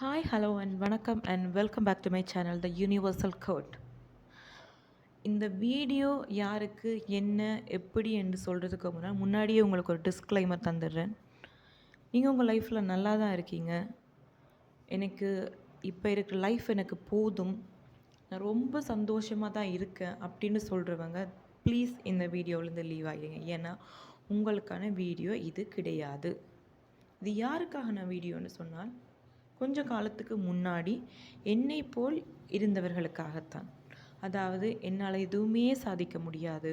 Hi hello and வணக்கம் and welcome back to my channel the universal code இந்த வீடியோ யாருக்கு என்ன எப்படி என்று சொல்கிறதுக்கு முன்னாடி முன்னாடியே உங்களுக்கு ஒரு டிஸ்க்ளைமர் தந்துடுறேன். நீங்கள் உங்கள் லைஃப்பில் நல்லா தான் இருக்கீங்க. எனக்கு இப்போ இருக்கிற லைஃப் எனக்கு போதும். நான் ரொம்ப சந்தோஷமாக தான் இருக்கேன் அப்படின்னு சொல்கிறவங்க ப்ளீஸ் இந்த வீடியோவிலேருந்து லீவ் ஆகிடுங்க. ஏன்னா உங்களுக்கான வீடியோ இது கிடையாது. இது யாருக்காக நான் வீடியோன்னு சொன்னால் கொஞ்ச காலத்துக்கு முன்னாடி என்னை போல் இருந்தவர்களுக்காகத்தான். அதாவது என்னால் எதுவுமே சாதிக்க முடியாது.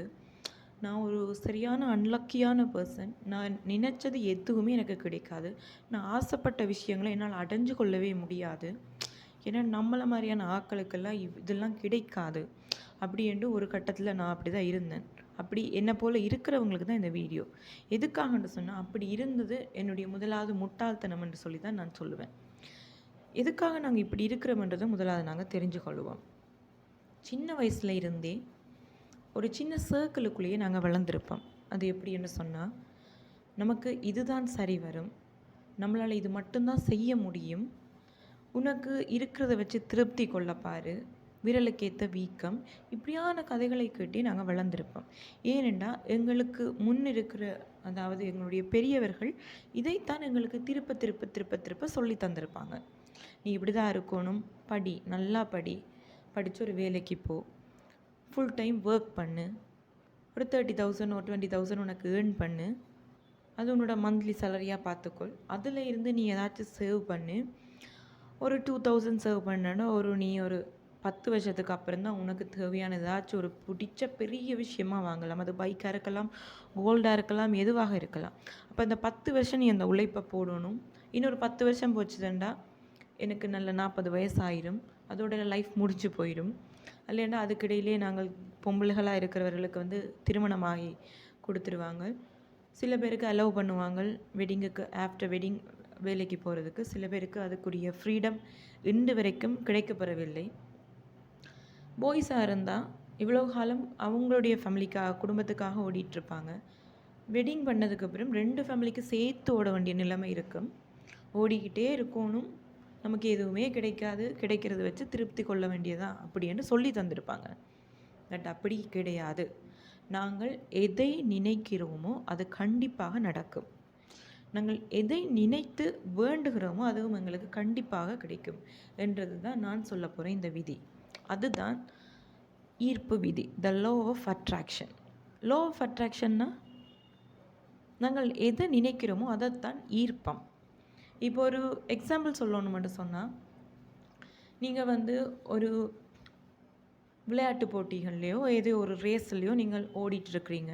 நான் ஒரு சரியான அன்லக்கியான பர்சன் நான் நினச்சது எதுவுமே எனக்கு கிடைக்காது. நான் ஆசைப்பட்ட விஷயங்களை என்னால் அடைஞ்சு கொள்ளவே முடியாது. ஏன்னா நம்மளை மாதிரியான ஆட்களுக்கெல்லாம் இவ் இதெல்லாம் கிடைக்காது. அப்படி என்று ஒரு கட்டத்தில் நான் அப்படி தான் இருந்தேன். அப்படி என்னை போல் இருக்கிறவங்களுக்கு தான் இந்த வீடியோ எதுக்காகன்னு சொன்னால் அப்படி இருந்தது என்னுடைய முதலாவது முட்டாள்தனம் என்று சொல்லி தான் நான் சொல்லுவேன். எதுக்காக நாங்கள் இப்படி இருக்கிறோம்ன்றதை முதலாவது நாங்கள் தெரிஞ்சு கொள்வோம் சின்ன வயசில் இருந்தே ஒரு சின்ன சர்க்கிளுக்குள்ளேயே நாங்கள் வளர்ந்துருப்போம். அது எப்படின்னு சொன்னால் நமக்கு இதுதான் சரி வரும். நம்மளால் இது மட்டும்தான் செய்ய முடியும். உனக்கு இருக்கிறத வச்சு திருப்தி கொள்ள விரலுக்கேற்ற வீக்கம். இப்படியான கதைகளை கேட்டே நாங்கள் வளர்ந்துருப்போம். ஏனென்றால் எங்களுக்கு முன் இருக்கிற அதாவது எங்களுடைய பெரியவர்கள் இதைத்தான் எங்களுக்கு திருப்ப திருப்ப திருப்ப திருப்ப சொல்லி தந்திருப்பாங்க. நீ இப்படி தான் இருக்கணும். படி. நல்லா படி. படித்து ஒரு வேலைக்கு போ. ஃபுல் டைம் ஒர்க் பண்ணு. ஒரு தேர்ட்டி தௌசண்ட் ஒரு டுவெண்ட்டி தௌசண்ட் உனக்கு ஏர்ன் பண்ணு. அது உன்னோட மந்த்லி சேலரியாக பார்த்துக்கொள். அதில் இருந்து நீ ஏதாச்சும் சேவ் பண்ணு. ஒரு டூ தௌசண்ட் சேவ் பண்ணனா ஒரு நீ ஒரு பத்து வருஷத்துக்கு அப்புறம் தான் உனக்கு தேவையான ஏதாச்சும் ஒரு பிடிச்ச பெரிய விஷயமா வாங்கலாம். அது பைக்காக இருக்கலாம் கோல்டாக இருக்கலாம் எதுவாக இருக்கலாம். அப்போ அந்த பத்து வருஷம் நீ அந்த உழைப்பை போடணும். இன்னொரு பத்து வருஷம் போச்சுதண்டா எனக்கு நல்ல நாற்பது வயசு ஆயிரும் அதோட லைஃப் முடிஞ்சு போயிடும் இல்லைன்னா அதுக்கிடையிலே நாங்கள் பொம்பளைகளாக இருக்கிறவர்களுக்கு வந்து திருமணமாகி கொடுத்துருவாங்க. சில பேருக்கு அலோவ் பண்ணுவாங்க. வெட்டிங்குக்கு ஆஃப்டர் வெட்டிங் வேலைக்கு போகிறதுக்கு சில பேருக்கு அதுக்குரிய ஃப்ரீடம் இன்று வரைக்கும் கிடைக்கப்பெறவில்லை. பாய்ஸாக இருந்தால் இவ்வளோ காலம் அவங்களுடைய ஃபேமிலிக்காக குடும்பத்துக்காக ஓடிட்டுருப்பாங்க. வெட்டிங் பண்ணதுக்கப்புறம் ரெண்டு ஃபேமிலிக்கு சேர்த்து ஓட வேண்டிய நிலைமை இருக்கும். ஓடிக்கிட்டே இருக்கணும். நமக்கு எதுவுமே கிடைக்காது கிடைக்கிறத வச்சு திருப்தி கொள்ள வேண்டியதான் அப்படின்னு சொல்லி தந்திருப்பாங்க. பட் அப்படி கிடையாது. நாங்கள் எதை நினைக்கிறோமோ அது கண்டிப்பாக நடக்கும். நாங்கள் எதை நினைத்து வேண்டுகிறோமோ அதுவும் எங்களுக்கு கண்டிப்பாக கிடைக்கும் என்றது தான் நான் சொல்ல போகிறேன் இந்த விதி. அதுதான் ஈர்ப்பு விதி the law of attraction law of அட்ராக்ஷன்னா நாங்கள் எதை நினைக்கிறோமோ அதைத்தான் ஈர்ப்பம். இப்போ ஒரு எக்ஸாம்பிள் சொல்லணும்னு மட்டும் சொன்னால் நீங்கள் வந்து ஒரு விளையாட்டு போட்டிகள்லையோ ஏதோ ஒரு ரேஸ்லையோ நீங்கள் ஓடிட்டுருக்கிறீங்க.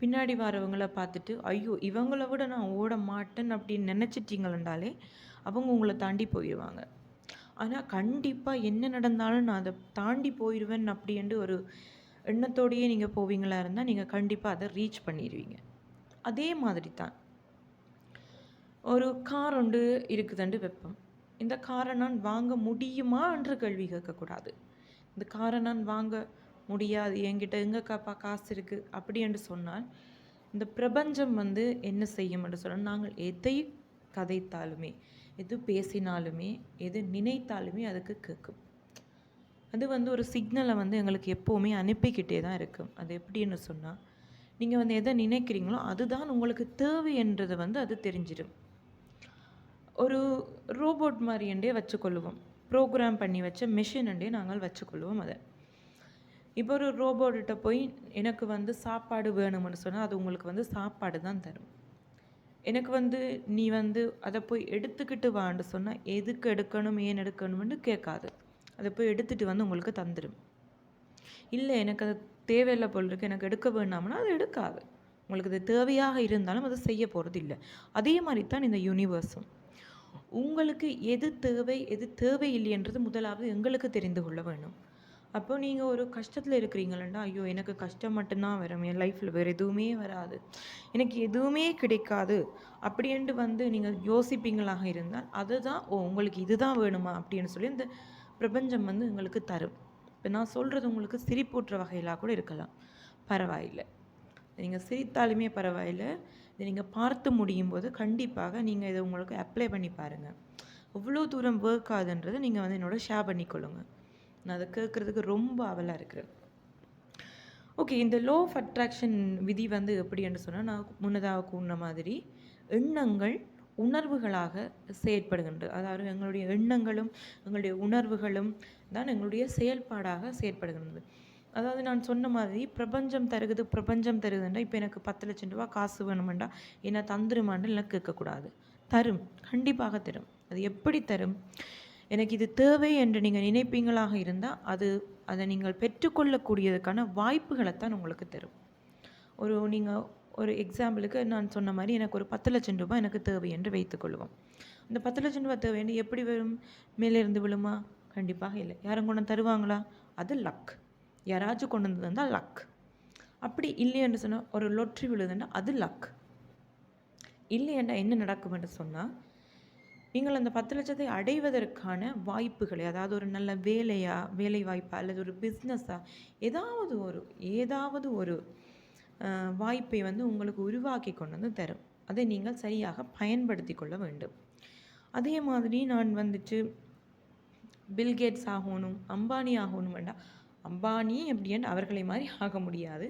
பின்னாடி வரவங்கள பார்த்துட்டு ஐயோ இவங்கள விட நான் ஓட மாட்டேன் அப்படின்னு நினச்சிட்டிங்களண்டாலே அவங்க உங்களை தாண்டி போயிடுவாங்க ஆனால் கண்டிப்பாக என்ன நடந்தாலும் நான் அதை தாண்டி போயிடுவேன் அப்படின்ட்டு ஒரு எண்ணத்தோடையே நீங்கள் போவீங்களா இருந்தால் நீங்கள் கண்டிப்பாக அதை ரீச் பண்ணிடுவீங்க அதே மாதிரி தான் ஒரு கார் ஒன்று இருக்குதுண்டு வைப்போம். இந்த காரை நான் வாங்க முடியுமா என்று கேள்வி கேட்கக்கூடாது. இந்த காரை நான் வாங்க முடியாது என்கிட்ட எங்கக்காப்பா காசு இருக்குது அப்படி என்று சொன்னால் இந்த பிரபஞ்சம் வந்து என்ன செய்யும் என்று சொன்னால் நாங்கள் எதை கதைத்தாலுமே எது பேசினாலுமே எது நினைத்தாலுமே அதுக்கு கேட்கும். அது வந்து ஒரு சிக்னலை வந்து எங்களுக்கு எப்போவுமே அனுப்பிக்கிட்டே தான் இருக்கும். அது எப்படின்னு சொன்னால் நீங்கள் வந்து எதை நினைக்கிறீங்களோ அதுதான் உங்களுக்கு தேவை என்றது வந்து அது தெரிஞ்சிடும். ஒரு ரோபோட் மாதிரியண்டே வச்சுக்கொள்ளுவோம். ப்ரோக்ராம் பண்ணி வச்ச மிஷினண்டே நாங்கள் வச்சுக்கொள்வோம் அதை. இப்போ ஒரு ரோபோட்டிட்ட போய் எனக்கு வந்து சாப்பாடு வேணும்னு சொன்னால் அது உங்களுக்கு வந்து சாப்பாடு தான் தரும். எனக்கு வந்து நீ வந்து அதை போய் எடுத்துக்கிட்டு வான்னு சொன்னால் எதுக்கு எடுக்கணும் ஏன் எடுக்கணும்னு கேட்காது. அதை போய் எடுத்துகிட்டு வந்து உங்களுக்கு தந்துடும் இல்லை எனக்கு அது தேவையில்லை போல் இருக்கு. எனக்கு எடுக்க வேணாம்னா அது எடுக்காது. உங்களுக்கு அது தேவையாக இருந்தாலும் அது செய்ய போகிறது இல்லை அதே மாதிரி தான் இந்த யூனிவர்ஸும் உங்களுக்கு எது தேவை எது தேவையில்லைன்றது முதலாவது எங்களுக்கு தெரிந்து கொள்ள வேணும். அப்போ நீங்கள் ஒரு கஷ்டத்தில் இருக்கிறீங்களா ஐயோ எனக்கு கஷ்டம் மட்டும்தான் வரும் என் லைஃப்பில் வேறு எதுவுமே வராது எனக்கு எதுவுமே கிடைக்காது அப்படின்ட்டு வந்து நீங்கள் யோசிப்பீங்களாக இருந்தால் அதுதான் ஓ உங்களுக்கு இதுதான் வேணுமா அப்படின்னு சொல்லி இந்த பிரபஞ்சம் வந்து உங்களுக்கு தரும். இப்போ நான் சொல்கிறது உங்களுக்கு சிரிப்பூட்டுற வகையிலாக கூட இருக்கலாம். பரவாயில்லை. நீங்கள் சிரித்தாலுமே பரவாயில்லை. இதை நீங்கள் பார்த்து முடியும் போது கண்டிப்பாக நீங்கள் இதை உங்களுக்கு அப்ளை பண்ணி பாருங்கள் எவ்வளோ தூரம் ஒர்க் ஆகுதுன்றதை நீங்கள் வந்து என்னோட ஷேர் பண்ணிக்கொள்ளுங்க. நான் அதை கேட்குறதுக்கு ரொம்ப அவலாக இருக்கிறேன். ஓகே இந்த லோ ஆஃப் அட்ராக்ஷன் விதி வந்து எப்படி என்று சொன்னால் நான் முன்னதாக கூறின மாதிரி எண்ணங்கள் உணர்வுகளாக செயற்படுகின்றது அதாவது எங்களுடைய எண்ணங்களும் எங்களுடைய உணர்வுகளும் தான் எங்களுடைய செயல்பாடாக செயற்படுகின்றது. அதாவது நான் சொன்ன மாதிரி பிரபஞ்சம் தருகுது பிரபஞ்சம் தருகுதுன்றா இப்போ எனக்கு பத்து லட்சம் ரூபா காசு வேணுமெண்டா என்ன தந்துருமான்னு எனக்கு கேட்கக்கூடாது. தரும். கண்டிப்பாக தரும். அது எப்படி தரும்? எனக்கு இது தேவை என்று நீங்கள் நினைப்பீங்களாக இருந்தால் அது அதை நீங்கள் பெற்றுக்கொள்ளக்கூடியதுக்கான வாய்ப்புகளை தான் உங்களுக்கு தரும். ஒரு நீங்கள் ஒரு எக்ஸாம்பிளுக்கு நான் சொன்ன மாதிரி எனக்கு ஒரு பத்து லட்சம் ரூபாய் எனக்கு தேவை என்று வைத்துக்கொள்வோம் இந்த பத்து லட்சம் ரூபாய் தேவை என்று எப்படி வரும்? மேலே இருந்து விழுமா? கண்டிப்பாக இல்லை. யாரும் கொண்டு தருவாங்களா? அது லக் யாராச்சும் கொண்டு வந்தது தந்தால் லக் அப்படி இல்லையென்று சொன்னால் ஒரு லொட்ரி விழுதுன்னா அது லக் இல்லையென்றா என்ன நடக்கும் என்று சொன்னால் நீங்கள் அந்த பத்து லட்சத்தை அடைவதற்கான வாய்ப்புகளை அதாவது ஒரு நல்ல வேலையா வேலை வாய்ப்பா அல்லது ஒரு பிஸ்னஸாக ஏதாவது ஒரு ஏதாவது ஒரு வாய்ப்பை வந்து உங்களுக்கு உருவாக்கி கொண்டு வந்து தரும். அதை நீங்கள் சரியாக பயன்படுத்தி கொள்ள வேண்டும். அதே மாதிரி நான் வந்துட்டு பில்கேட்ஸ் ஆகணும் அம்பானி ஆகணும் வேண்டாம் அம்பானி அப்படின்னு அவர்களை மாதிரி ஆக முடியாது.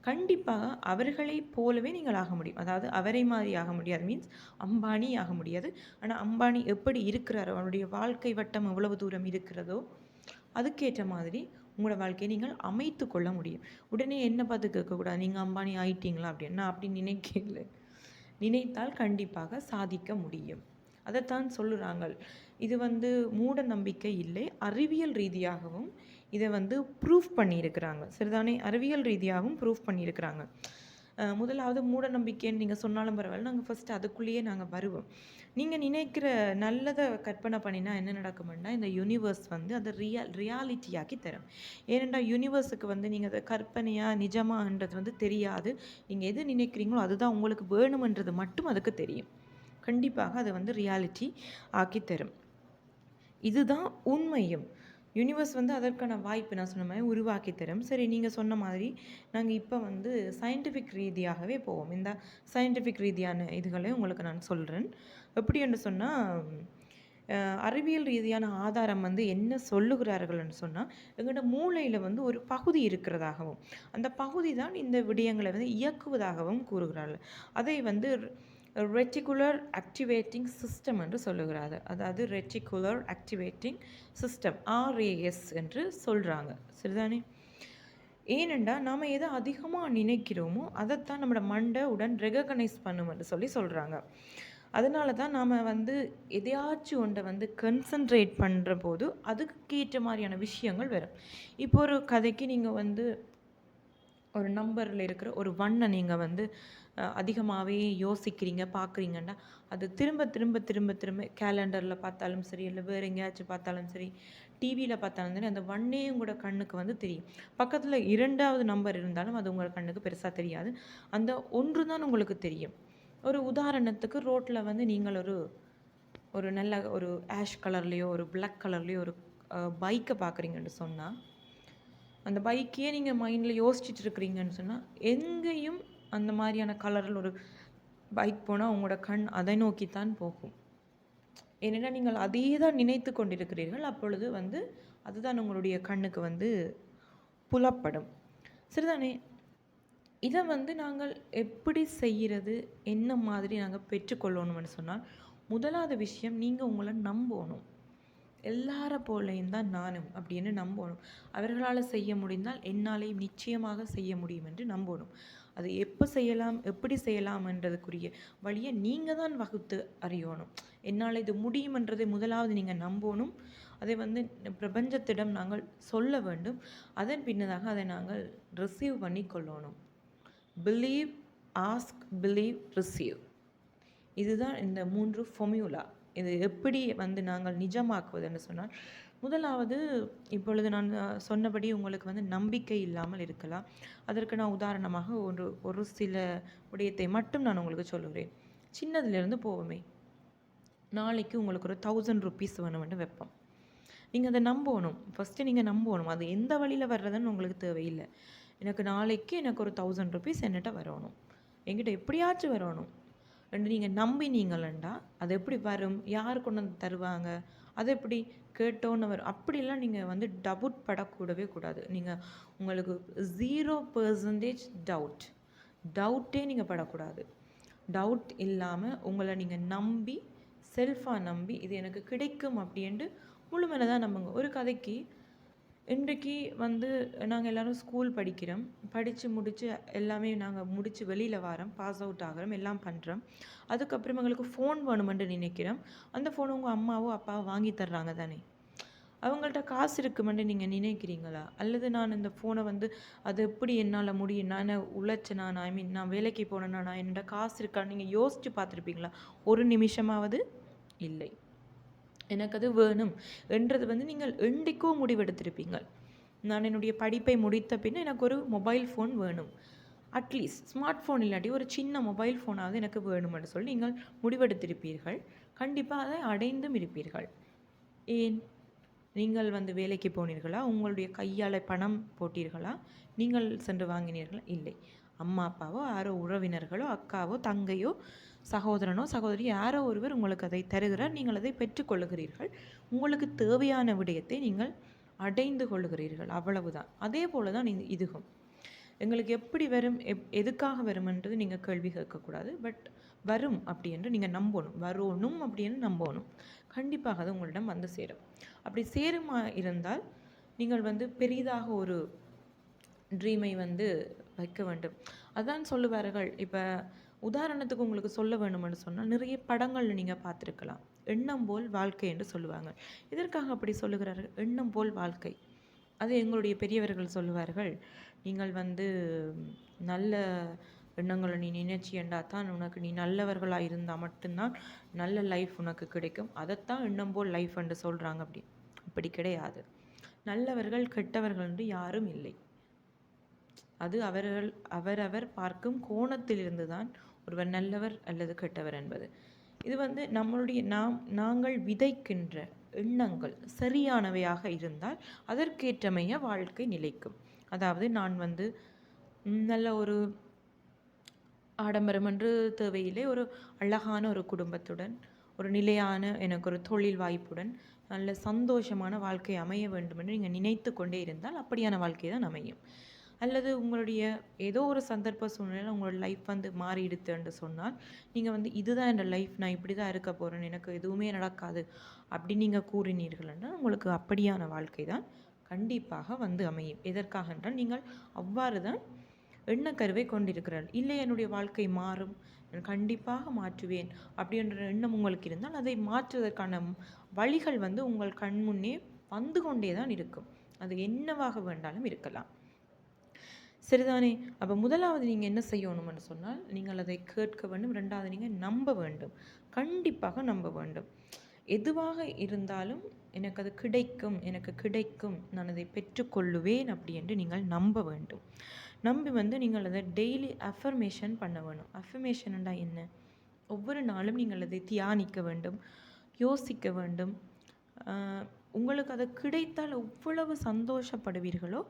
கண்டிப்பாக அவர்களைப் போலவே நீங்கள் ஆக முடியும். அதாவது அவரை மாதிரி ஆக முடியாது. மீன்ஸ் அம்பானி ஆக முடியாது. ஆனால் அம்பானி எப்படி இருக்கிறாரோ அவனுடைய வாழ்க்கை வட்டம் எவ்வளவு தூரம் இருக்கிறதோ அதுக்கேற்ற மாதிரி உங்களோட வாழ்க்கையை நீங்கள் அமைத்து கொள்ள முடியும். உடனே என்ன பார்த்து கேட்கக்கூடாது? நீங்கள் அம்பானி ஆயிட்டீங்களா அப்படின்னு? நான் அப்படி நினைக்கல. நினைத்தால் கண்டிப்பாக சாதிக்க முடியும். அதைத்தான் சொல்லுறாங்க. இது வந்து மூட நம்பிக்கை இல்லை அறிவியல் ரீதியாகவும் இதை வந்து ப்ரூஃப் பண்ணியிருக்கிறாங்க. சரிதானே? அறிவியல் ரீதியாகவும் ப்ரூஃப் பண்ணியிருக்கிறாங்க. முதலாவது மூட நம்பிக்கைன்னு நீங்கள் சொன்னாலும் பரவாயில்ல. நாங்கள் ஃபஸ்ட்டு அதுக்குள்ளேயே நாங்கள் வருவோம். நீங்கள் நினைக்கிற நல்லதை கற்பனை பண்ணினா என்ன நடக்கும்னா இந்த யூனிவர்ஸ் வந்து அதை ரியல் ரியாலிட்டியாக்கி தரும். ஏனெண்டா யூனிவர்ஸுக்கு வந்து நீங்கள் அதை கற்பனையாக நிஜமாகன்றது வந்து தெரியாது. நீங்கள் எது நினைக்கிறீங்களோ அதுதான் உங்களுக்கு வேணுமன்றது மட்டும் அதுக்கு தெரியும். கண்டிப்பாக அதை வந்து ரியாலிட்டி ஆக்கி தரும். இதுதான் உண்மையும். யூனிவர்ஸ் வந்து அதற்கான வாய்ப்பு நான் சொன்ன மாதிரி உருவாக்கி தரும். சரி நீங்கள் சொன்ன மாதிரி நாங்கள் இப்போ வந்து சயின்டிஃபிக் ரீதியாகவே போவோம். இந்த சயின்டிஃபிக் ரீதியான இதுகளை உங்களுக்கு நான் சொல்கிறேன் எப்படி என்று சொன்னால் அறிவியல் ரீதியான ஆதாரம் வந்து என்ன சொல்லுகிறார்கள்னு சொன்னால் எங்களோட மூளையில் வந்து ஒரு பகுதி இருக்கிறதாகவும் அந்த பகுதி தான் இந்த விடயங்களை வந்து இயக்குவதாகவும் கூறுகிறார்கள். அதை வந்து ரெட்டிகுலர் ஆக்டிவேட்டிங் சிஸ்டம் என்று சொல்லுகிறார்கள் அதாவது ரெட்டிகுலர் ஆக்டிவேட்டிங் சிஸ்டம் ஆர்ஏஎஸ் என்று சொல்கிறாங்க சரிதானே? ஏனென்றால் நாம் எதை அதிகமாக நினைக்கிறோமோ அதைத்தான் நம்மளோட மண்டை உடன் ரெகக்னைஸ் பண்ணும் என்று சொல்லி சொல்கிறாங்க அதனால தான் நாம் வந்து எதையாச்சும் ஒன்றை வந்து கன்சன்ட்ரேட் பண்ணுற போது அதுக்கு ஏற்ற மாதிரியான விஷயங்கள் வரும். இப்போ ஒரு கதைக்கு நீங்கள் வந்து ஒரு நம்பரில் இருக்கிற ஒரு வண்ணை நீங்கள் வந்து அதிகமாகவே யோசிக்கிறீங்க பார்க்குறீங்கன்னா அது திரும்ப திரும்ப திரும்ப திரும்ப கேலண்டரில் பார்த்தாலும் சரி இல்லை வேறு எங்கேயாச்சும் பார்த்தாலும் சரி டிவியில் பார்த்தாலும் சரி அந்த வண்ணே கூட கண்ணுக்கு வந்து தெரியும். பக்கத்தில் இரண்டாவது நம்பர் இருந்தாலும் அது உங்கள் கண்ணுக்கு பெருசாக தெரியாது. அந்த ஒன்று தான் உங்களுக்கு தெரியும். ஒரு உதாரணத்துக்கு ரோட்டில் வந்து நீங்கள் ஒரு ஒரு நல்ல ஒரு ஆஷ் கலர்லேயோ ஒரு பிளாக் கலர்லேயோ ஒரு பைக்கை பார்க்குறீங்கன்னு சொன்னால் அந்த பைக்கையே நீங்கள் மைண்டில் யோசிச்சுட்டு இருக்கிறீங்கன்னு சொன்னால் எங்கேயும் அந்த மாதிரியான கலரில் ஒரு பைக் போனால் உங்களோட கண் அதை நோக்கித்தான் போகும். ஏனென்றால் நீங்கள் அதே தான் நினைத்து கொண்டிருக்கிறீர்கள். அப்பொழுது வந்து அதுதான் உங்களுடைய கண்ணுக்கு வந்து புலப்படும். சரிதானே? இதை வந்து நாங்கள் எப்படி செய்கிறது? என்ன மாதிரி நாங்கள் பெற்றுக்கொள்ளணும்னு சொன்னால் முதலாவது விஷயம் நீங்கள் உங்களை நம்பணும். எல்லார போலையும் தான் நானும் அப்படின்னு நம்பணும். அவர்களால் செய்ய முடிந்தால் என்னாலேயும் நிச்சயமாக செய்ய முடியும் என்று நம்பணும். அது எப்போ செய்யலாம் எப்படி செய்யலாம்ன்றதுக்குரிய வழியை நீங்கள் தான் வகுத்து அறியணும். என்னால் இது முடியுமென்றதை முதலாவது நீங்கள் நம்பணும். அதை வந்து பிரபஞ்சத்திடம் நாங்கள் சொல்ல வேண்டும். அதன் பின்னதாக அதை நாங்கள் ரிசீவ் பண்ணி கொள்ளணும். பிலீவ் ஆஸ்க் பிலீவ் ரிசீவ் இதுதான் இந்த மூன்று ஃபொமியூலா இது எப்படி வந்து நாங்கள் நிஜமாக்குவதுன்னு சொன்னால் முதலாவது இப்பொழுது நான் சொன்னபடி உங்களுக்கு வந்து நம்பிக்கை இல்லாமல் இருக்கலாம். அதற்கு நான் உதாரணமாக ஒரு ஒரு சில விடயத்தை மட்டும் நான் உங்களுக்கு சொல்லுகிறேன். சின்னதுலேருந்து போவோமே. நாளைக்கு உங்களுக்கு ஒரு தௌசண்ட் ருபீஸ் வேணும்னு வைப்போம். நீங்கள் அதை நம்பணும். ஃபஸ்ட்டு நீங்கள் நம்பணும். அது எந்த வழியில் வர்றதுன்னு உங்களுக்கு தேவையில்லை. எனக்கு நாளைக்கு எனக்கு ஒரு தௌசண்ட் ருபீஸ் என்கிட்ட வரணும். என்கிட்ட எப்படியாச்சும் வரணும். ரெண்டு நீங்கள் நம்பினீங்களண்டா அது எப்படி வரும்? யார் கொண்டு வந்து தருவாங்க? அது எப்படி கேட்டோன்னு அப்படிலாம் நீங்கள் வந்து டவுட் படக்கூடவே கூடாது. நீங்கள் உங்களுக்கு ஜீரோ பர்சன்டேஜ் டவுட் டவுட்டே நீங்கள் படக்கூடாது. டவுட் இல்லாமல் உங்களை நீங்கள் நம்பி செல்ஃபாக நம்பி இது எனக்கு கிடைக்கும் அப்படின்ட்டு முழுமையாக நம்புங்க. ஒரு கதைக்கு இன்றைக்கு வந்து நாங்கள் எல்லோரும் ஸ்கூல் படிக்கிறோம். படித்து முடித்து எல்லாமே நாங்கள் முடித்து வெளியில் வரோம். பாஸ் அவுட் ஆகிறோம். எல்லாம் பண்ணுறோம் அதுக்கப்புறம் எங்களுக்கு ஃபோன் வேணுமென்று நினைக்கிறோம். அந்த ஃபோன் உங்கள் அம்மாவோ அப்பாவோ வாங்கி தர்றாங்க தானே? அவங்கள்ட்ட காசு இருக்குமென்று நீங்கள் நினைக்கிறீங்களா? அல்லது நான் இந்த ஃபோனை வந்து அது எப்படி என்னால் முடியும்? நான் உழைச்சேனா? நான் ஐ மீன் நான் வேலைக்கு போனேன்னா நான் என்னோட காசு இருக்கான்னு நீங்கள் யோசித்து பார்த்துருப்பீங்களா? ஒரு நிமிஷமாவது? இல்லை. எனக்கு அது வேணும் என்றது வந்து நீங்கள் எண்டிக்கோ முடிவெடுத்திருப்பீங்க நான் என்னுடைய படிப்பை முடித்த பின் எனக்கு ஒரு மொபைல் ஃபோன் வேணும். அட்லீஸ்ட் ஸ்மார்ட் ஃபோன் இல்லாட்டி ஒரு சின்ன மொபைல் ஃபோனாவது எனக்கு வேணும்னு சொல்லி நீங்கள் முடிவெடுத்திருப்பீர்கள். கண்டிப்பாக அதை அடைந்தும் இருப்பீர்கள். ஏன்? நீங்கள் வந்து வேலைக்கு போனீர்களா? உங்களுடைய கையால் பணம் போட்டீர்களா? நீங்கள் சென்று வாங்கினீர்களா? இல்லை. அம்மா அப்பாவோ யாரோ உறவினர்களோ அக்காவோ தங்கையோ சகோதரனோ சகோதரி யாரோ ஒருவர் உங்களுக்கு அதை தருகிறார். நீங்கள் அதை பெற்றுக்கொள்ளுகிறீர்கள். உங்களுக்கு தேவையான விடயத்தை நீங்கள் அடைந்து கொள்ளுகிறீர்கள். அவ்வளவுதான். அதே போல தான் இதுகும் எங்களுக்கு எப்படி வரும் எப் எதுக்காக வரும்ன்றது நீங்கள் கேள்வி கேட்கக்கூடாது. பட் வரும் அப்படி என்று நீங்கள் நம்பணும். வரணும் அப்படின்னு நம்பணும். கண்டிப்பாக அது உங்களிடம் வந்து சேரும். அப்படி சேருமா இருந்தால் நீங்கள் வந்து பெரிதாக ஒரு ட்ரீமை வந்து வைக்க வேண்டும். அதான் சொல்லுவார்கள். இப்போ உதாரணத்துக்கு உங்களுக்கு சொல்ல வேணும்னு சொன்னால் நிறைய படங்களில் நீங்கள் பார்த்துருக்கலாம். எண்ணம் போல் வாழ்க்கை என்று சொல்லுவாங்க. இதற்காக அப்படி சொல்லுகிறார்கள்? எண்ணம் போல் வாழ்க்கை. அது எங்களுடைய பெரியவர்கள் சொல்லுவார்கள் நீங்கள் வந்து நல்ல எண்ணங்களை நீ நினைச்சியண்டா தான் உனக்கு நீ நல்லவர்களாக இருந்தால் மட்டும்தான் நல்ல லைஃப் உனக்கு கிடைக்கும். அதைத்தான் எண்ணம் போல் லைஃப் என்று சொல்கிறாங்க அப்படி. அப்படி கிடையாது. நல்லவர்கள் கெட்டவர்கள் என்று யாரும் இல்லை. அது அவர்கள் அவரவர் பார்க்கும் கோணத்திலிருந்து தான் ஒருவர் நல்லவர் அல்லது கெட்டவர் என்பது. இது வந்து நம்மளுடைய நாம் நாங்கள் விதைக்கின்ற எண்ணங்கள் சரியானவையாக இருந்தால் அதற்கேற்றமைய வாழ்க்கை நிலைக்கும். அதாவது நான் வந்து நல்ல ஒரு ஆடம்பரம் என்று தேவையில்லை ஒரு அழகான ஒரு குடும்பத்துடன் ஒரு நிலையான எனக்கு ஒரு தொழில் வாய்ப்புடன் நல்ல சந்தோஷமான வாழ்க்கை அமைய வேண்டும் என்று நீங்கள் நினைத்து கொண்டே இருந்தால் அப்படியான வாழ்க்கை தான் அமையும். அல்லது உங்களுடைய ஏதோ ஒரு சந்தர்ப்ப சூழ்நிலையில் உங்களோட லைஃப் வந்து மாறிடுத்துன்னு சொன்னால் நீங்கள் வந்து இதுதான் என்னோடய லைஃப் நான் இப்படி தான் இருக்க போகிறேன் எனக்கு எதுவுமே நடக்காது அப்படி நீங்கள் கூறினீர்கள்னா உங்களுக்கு அப்படியான வாழ்க்கை தான் கண்டிப்பாக வந்து அமையும். எதற்காக என்றால் நீங்கள் அவ்வாறு தான் எண்ணக்கருவை கொண்டிருக்கிறார் இல்லை என்னுடைய வாழ்க்கை மாறும் கண்டிப்பாக மாற்றுவேன் அப்படின்ற எண்ணம் உங்களுக்கு இருந்தால் அதை மாற்றுவதற்கான வழிகள் வந்து உங்கள் கண் முன்னே வந்து கொண்டே தான் இருக்கும். அது என்னவாக வேண்டாலும் இருக்கலாம். சரிதானே? அப்போ முதலாவது நீங்கள் என்ன செய்யணும்னு சொன்னால் நீங்கள் அதை கேட்க வேண்டும். ரெண்டாவது நீங்கள் நம்ப வேண்டும். கண்டிப்பாக நம்ப வேண்டும். எதுவாக இருந்தாலும் எனக்கு அது கிடைக்கும் எனக்கு கிடைக்கும் நான் அதை பெற்றுக்கொள்ளுவேன் அப்படி என்று நீங்கள் நம்ப வேண்டும். நம்பி வந்து நீங்கள் அதை டெய்லி அஃபர்மேஷன் பண்ண வேணும். அஃபர்மேஷன்டா என்ன? ஒவ்வொரு நாளும் நீங்கள் அதை தியானிக்க வேண்டும் யோசிக்க வேண்டும். உங்களுக்கு அது கிடைத்தால் எவ்வளவு சந்தோஷப்படுவீர்களோ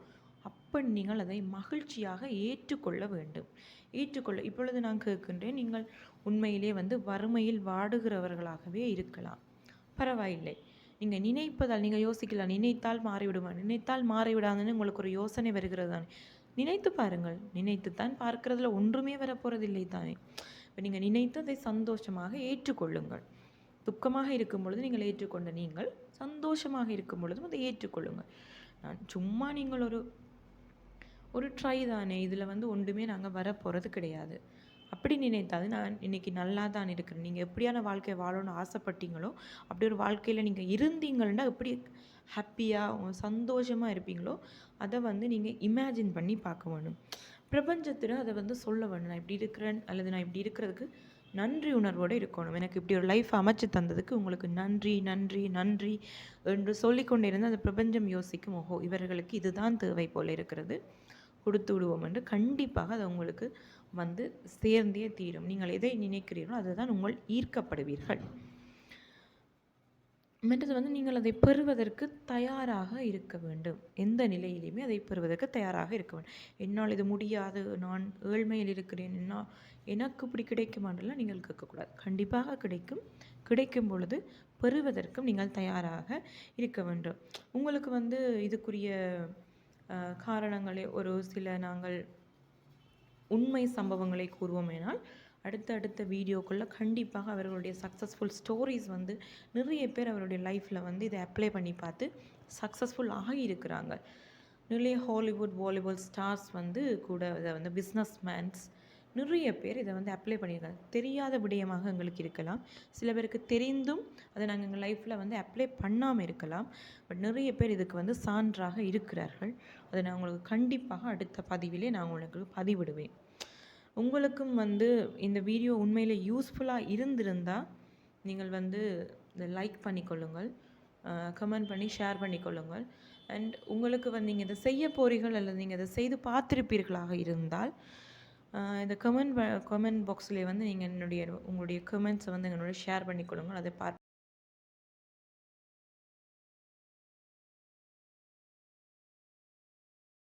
அப்போ நீங்கள் அதை மகிழ்ச்சியாக ஏற்றுக்கொள்ள வேண்டும். ஏற்றுக்கொள்ள இப்பொழுது நான் கேட்கின்றேன் நீங்கள் உண்மையிலே வந்து வறுமையில் வாடுகிறவர்களாகவே இருக்கலாம். பரவாயில்லை. நீங்கள் நினைப்பதால் நீங்கள் யோசிக்கலாம் நினைத்தால் மாறிவிடுமா? நினைத்தால் மாறிவிடாதுன்னு உங்களுக்கு ஒரு யோசனை வருகிறது தானே. நினைத்து பாருங்கள். நினைத்து தான் பார்க்கறதுல ஒன்றுமே வரப்போகிறதில்லை தானே. இப்போ நீங்கள் நினைத்து அதை சந்தோஷமாக ஏற்றுக்கொள்ளுங்கள். துக்கமாக இருக்கும் பொழுது நீங்கள் ஏற்றுக்கொண்ட நீங்கள் சந்தோஷமாக இருக்கும் பொழுதும் அதை ஏற்றுக்கொள்ளுங்கள். நான் சும்மா நீங்கள் ஒரு ஒரு ட்ரை தானே இதில் வந்து ஒன்றுமே நாங்கள் வர போகிறது கிடையாது. அப்படி நினைத்தாது நான் இன்றைக்கி நல்லா தான் இருக்கிறேன். நீங்கள் எப்படியான வாழ்க்கை வாழணும்னு ஆசைப்பட்டீங்களோ அப்படி ஒரு வாழ்க்கையில் நீங்கள் இருந்தீங்கன்னா எப்படி ஹாப்பியாக சந்தோஷமாக இருப்பீங்களோ அதை வந்து நீங்கள் இமேஜின் பண்ணி பார்க்க வேணும். பிரபஞ்சத்தில் அதை வந்து சொல்ல வேணும். நான் இப்படி இருக்கிறேன் அல்லது நான் இப்படி இருக்கிறதுக்கு நன்றி உணர்வோடு இருக்கணும். எனக்கு இப்படி ஒரு லைஃப் அமைச்சு தந்ததுக்கு உங்களுக்கு நன்றி நன்றி நன்றி என்று சொல்லிக்கொண்டிருந்து அந்த பிரபஞ்சம் யோசிக்கும் ஓஹோ இவர்களுக்கு இதுதான் தேவை போல் இருக்கிறது. கொடுத்து விடுவோம் என்று கண்டிப்பாக அது உங்களுக்கு வந்து சேர்ந்தே தீரும். நீங்கள் எதை நினைக்கிறீர்களோ அதுதான் உங்கள் ஈர்க்கப்படுவீர்கள். மென்றது வந்து நீங்கள் அதை பெறுவதற்கு தயாராக இருக்க வேண்டும். எந்த நிலையிலையுமே அதை பெறுவதற்கு தயாராக இருக்க வேண்டும். என்னால் இது முடியாது நான் ஏழ்மையில் இருக்கிறேன் என்ன எனக்கு இப்படி கிடைக்குமான்றலாம் நீங்கள் கேட்கக்கூடாது. கண்டிப்பாக கிடைக்கும். கிடைக்கும் பொழுது பெறுவதற்கும் நீங்கள் தயாராக இருக்க வேண்டும். உங்களுக்கு வந்து இதுக்குரிய காரணங்களே காரணங்களை ஒரு சில நாங்கள் உண்மை சம்பவங்களை கூறுவோமேனால் அடுத்த அடுத்த வீடியோக்குள்ளே கண்டிப்பாக அவர்களுடைய சக்ஸஸ்ஃபுல் ஸ்டோரிஸ் வந்து நிறைய பேர் அவருடைய லைஃப்பில் வந்து இதை அப்ளை பண்ணி பார்த்து சக்ஸஸ்ஃபுல் ஆகியிருக்கிறாங்க. நிறைய ஹாலிவுட் வாலிபால் ஸ்டார்ஸ் வந்து கூட இதை வந்து பிஸ்னஸ் மேன்ஸ் நிறைய பேர் இதை வந்து அப்ளை பண்ணியிருக்காங்க. தெரியாத விடயமாக எங்களுக்கு இருக்கலாம். சில பேருக்கு தெரிந்தும் அதை நாங்கள் எங்கள் லைஃப்பில் வந்து அப்ளை பண்ணாமல் இருக்கலாம். பட் நிறைய பேர் இதுக்கு வந்து சான்றாக இருக்கிறார்கள். அதை நான் உங்களுக்கு கண்டிப்பாக அடுத்த பதிவிலே நான் உங்களுக்கு பதிவிடுவேன். உங்களுக்கும் வந்து இந்த வீடியோ உண்மையில் யூஸ்ஃபுல்லாக இருந்திருந்தால் நீங்கள் வந்து இதை லைக் பண்ணிக்கொள்ளுங்கள் கமெண்ட் பண்ணி ஷேர் பண்ணிக்கொள்ளுங்கள். அண்ட் உங்களுக்கு வந்து நீங்கள் இதை செய்ய போகிறீர்கள் அல்லது நீங்கள் இதை செய்து பார்த்திருப்பீர்களாக இருந்தால் இந்த கமெண்ட் கமெண்ட் பாக்ஸ்லேயே வந்து நீங்கள் என்னுடைய உங்களுடைய கமெண்ட்ஸை வந்து என்னோட ஷேர் பண்ணிக்கொள்ளுங்கள். அதை பார்த்து